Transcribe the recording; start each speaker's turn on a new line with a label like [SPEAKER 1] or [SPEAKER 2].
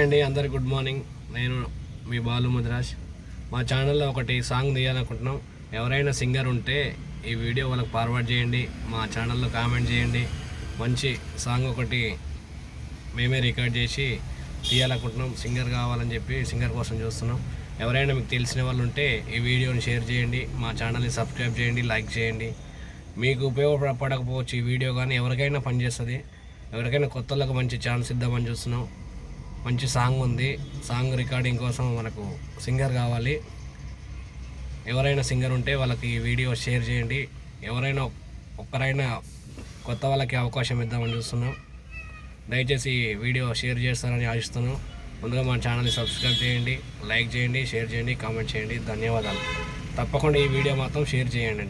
[SPEAKER 1] అండి అందరి good morning. నేను మీ బాలు ముద్రాజ్. మా ఛానల్లో ఒకటి సాంగ్ తీయాలనుకుంటున్నాం. ఎవరైనా సింగర్ ఉంటే ఈ వీడియో వాళ్ళకి ఫార్వర్డ్ చేయండి మా ఛానల్లో కామెంట్ చేయండి. మంచి సాంగ్ ఒకటి మేమే రికార్డ్ చేసి తీయాలనుకుంటున్నాం. సింగర్ కావాలని చెప్పి సింగర్ కోసం చూస్తున్నాం. ఎవరైనా మీకు తెలిసిన వాళ్ళు ఉంటే ఈ వీడియోని షేర్ చేయండి మా ఛానల్ని సబ్స్క్రైబ్ చేయండి లైక్ చేయండి. మీకు ఉపయోగపడకపోవచ్చు ఈ వీడియో కానీ ఎవరికైనా పనిచేస్తుంది. ఎవరికైనా కొత్తలకు మంచి ఛాన్స్ ఇద్దామని చూస్తున్నాం. మంచి సాంగ్ ఉంది. సాంగ్ రికార్డింగ్ కోసం మనకు సింగర్ కావాలి. ఎవరైనా సింగర్ ఉంటే వాళ్ళకి ఈ వీడియో షేర్ చేయండి. ఎవరైనా ఒక్కరైనా కొత్త వాళ్ళకి అవకాశం ఇద్దామని చూస్తున్నాం. దయచేసి వీడియో షేర్ చేస్తారని ఆశిస్తున్నాం. ముందుగా మా ఛానల్ని సబ్స్క్రైబ్ చేయండి లైక్ చేయండి షేర్ చేయండి కామెంట్ చేయండి. ధన్యవాదాలు. తప్పకుండా ఈ వీడియో మాత్రం షేర్ చేయండి.